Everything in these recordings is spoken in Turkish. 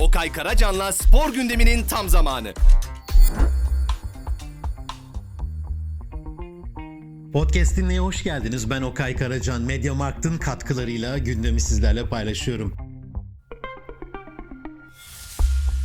Okay Karacan'la spor gündeminin tam zamanı. Podcast dinleye hoş geldiniz. Ben Okay Karacan. Mediamarkt'ın katkılarıyla gündemi sizlerle paylaşıyorum.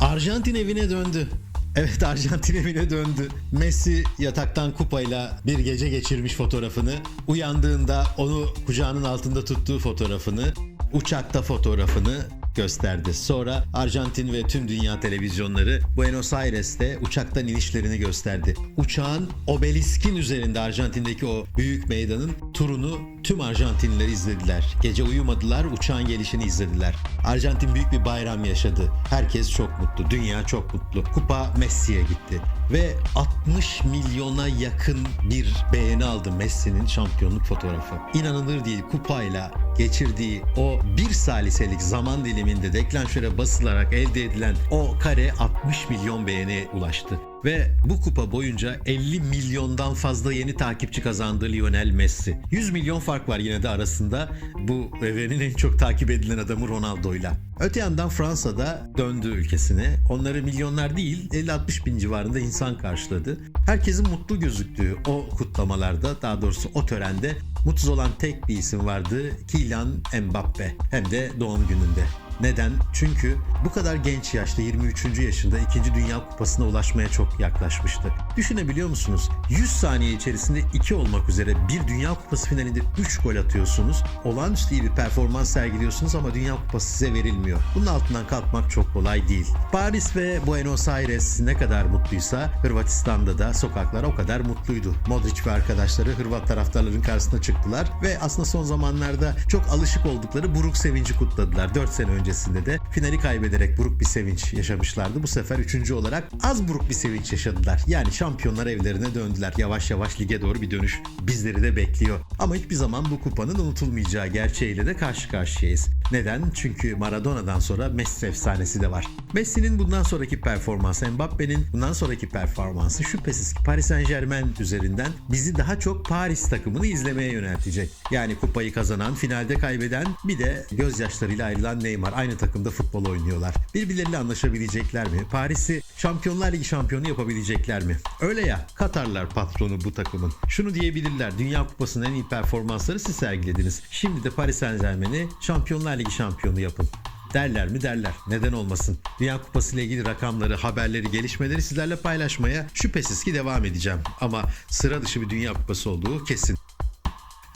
Arjantin evine döndü. Evet Arjantin evine döndü. Messi yataktan kupayla bir gece geçirmiş fotoğrafını, uyandığında onu kucağının altında tuttuğu fotoğrafını, uçakta fotoğrafını gösterdi. Sonra Arjantin ve tüm dünya televizyonları Buenos Aires'te uçaktan inişlerini gösterdi. Uçağın obeliskin üzerinde Arjantin'deki o büyük meydanın turunu tüm Arjantinliler izlediler. Gece uyumadılar, uçağın gelişini izlediler. Arjantin büyük bir bayram yaşadı. Herkes çok mutlu, dünya çok mutlu. Kupa Messi'ye gitti. Ve 60 milyona yakın bir beğeni aldı Messi'nin şampiyonluk fotoğrafı. İnanılır değil kupayla geçirdiği o bir saliselik zaman diliminde deklanşöre basılarak elde edilen o kare 60 milyon beğeniye ulaştı. Ve bu kupa boyunca 50 milyondan fazla yeni takipçi kazandı Lionel Messi. 100 milyon fark var yine de arasında bu evrenin en çok takip edilen adamı Ronaldo'yla. Öte yandan Fransa'da döndü ülkesine. Onları milyonlar değil 50-60 bin civarında insan karşıladı. Herkesin mutlu gözüktüğü o kutlamalarda daha doğrusu o törende mutsuz olan tek bir isim vardı Kylian Mbappe hem de doğum gününde. Neden? Çünkü bu kadar genç yaşta 23. yaşında 2. Dünya Kupası'na ulaşmaya çok yaklaşmıştı. Düşünebiliyor musunuz? 100 saniye içerisinde 2 olmak üzere bir Dünya Kupası finalinde 3 gol atıyorsunuz. Olağanüstü iyi bir performans sergiliyorsunuz ama Dünya Kupası size verilmiyor. Bunun altından kalkmak çok kolay değil. Paris ve Buenos Aires ne kadar mutluysa Hırvatistan'da da sokaklar o kadar mutluydu. Modric ve arkadaşları Hırvat taraftarların karşısına çıktılar ve aslında son zamanlarda çok alışık oldukları buruk sevinci kutladılar. 4 sene öncesinde de finali kaybederek buruk bir sevinç yaşamışlardı. Bu sefer üçüncü olarak az buruk bir sevinç yaşadılar. Yani şampiyonlar evlerine döndüler. Yavaş yavaş lige doğru bir dönüş bizleri de bekliyor. Ama hiçbir zaman bu kupanın unutulmayacağı gerçeğiyle de karşı karşıyayız. Neden? Çünkü Maradona'dan sonra Messi efsanesi de var. Messi'nin bundan sonraki performansı, Mbappe'nin bundan sonraki performansı şüphesiz ki Paris Saint Germain üzerinden bizi daha çok Paris takımını izlemeye yöneltecek. Yani kupayı kazanan, finalde kaybeden bir de gözyaşlarıyla ayrılan Neymar. Aynı takımda futbol oynuyorlar. Birbirleriyle anlaşabilecekler mi? Paris'i Şampiyonlar Ligi şampiyonu yapabilecekler mi? Öyle ya Katarlar patronu bu takımın. Şunu diyebilirler. Dünya Kupası'nın en iyi performansları siz sergilediniz. Şimdi de Paris Saint Germain'i Şampiyonlar Ligi şampiyonu yapın. Derler mi derler. Neden olmasın? Dünya Kupası ile ilgili rakamları, haberleri, gelişmeleri sizlerle paylaşmaya şüphesiz ki devam edeceğim. Ama sıra dışı bir Dünya Kupası olduğu kesin.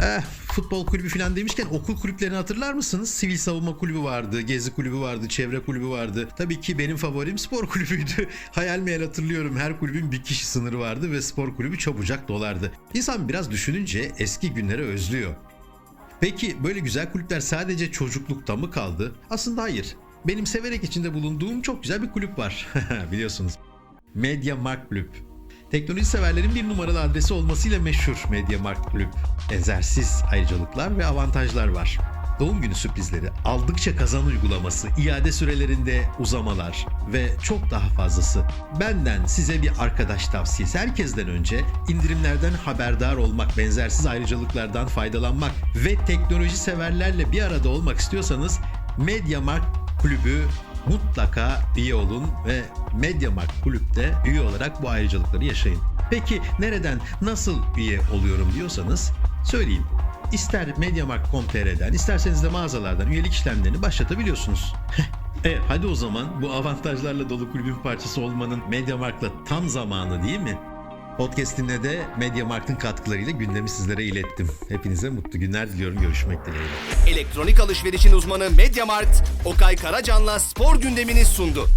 Eh, futbol kulübü falan demişken okul kulüplerini hatırlar mısınız? Sivil savunma kulübü vardı, gezi kulübü vardı, çevre kulübü vardı. Tabii ki benim favorim spor kulübüydü. Hayal meyal hatırlıyorum her kulübün bir kişi sınırı vardı ve spor kulübü çabucak dolardı. İnsan biraz düşününce eski günleri özlüyor. Peki böyle güzel kulüpler sadece çocuklukta mı kaldı? Aslında hayır. Benim severek içinde bulunduğum çok güzel bir kulüp var. Biliyorsunuz. Media Markt Kulüp. Teknoloji severlerin bir numaralı adresi olmasıyla meşhur Media Markt Kulüp. Benzersiz ayrıcalıklar ve avantajlar var. Doğum günü sürprizleri, aldıkça kazan uygulaması, iade sürelerinde uzamalar ve çok daha fazlası. Benden size bir arkadaş tavsiyesi. Herkesten önce indirimlerden haberdar olmak, benzersiz ayrıcalıklardan faydalanmak ve teknoloji severlerle bir arada olmak istiyorsanız MediaMarkt Kulübü mutlaka üye olun ve MediaMarkt Kulüp'te üye olarak bu ayrıcalıkları yaşayın. Peki nereden, nasıl üye oluyorum diyorsanız söyleyeyim. İster Mediamarkt.com.tr'den isterseniz de mağazalardan üyelik işlemlerini başlatabiliyorsunuz. evet hadi o zaman bu avantajlarla dolu kulübün parçası olmanın Mediamarkt'la tam zamanı değil mi? Podcast'imde de Mediamarkt'ın katkılarıyla gündemi sizlere ilettim. Hepinize mutlu günler diliyorum. Görüşmek dileğiyle. Elektronik alışverişin uzmanı Mediamart, Okay Karacan'la spor gündemini sundu.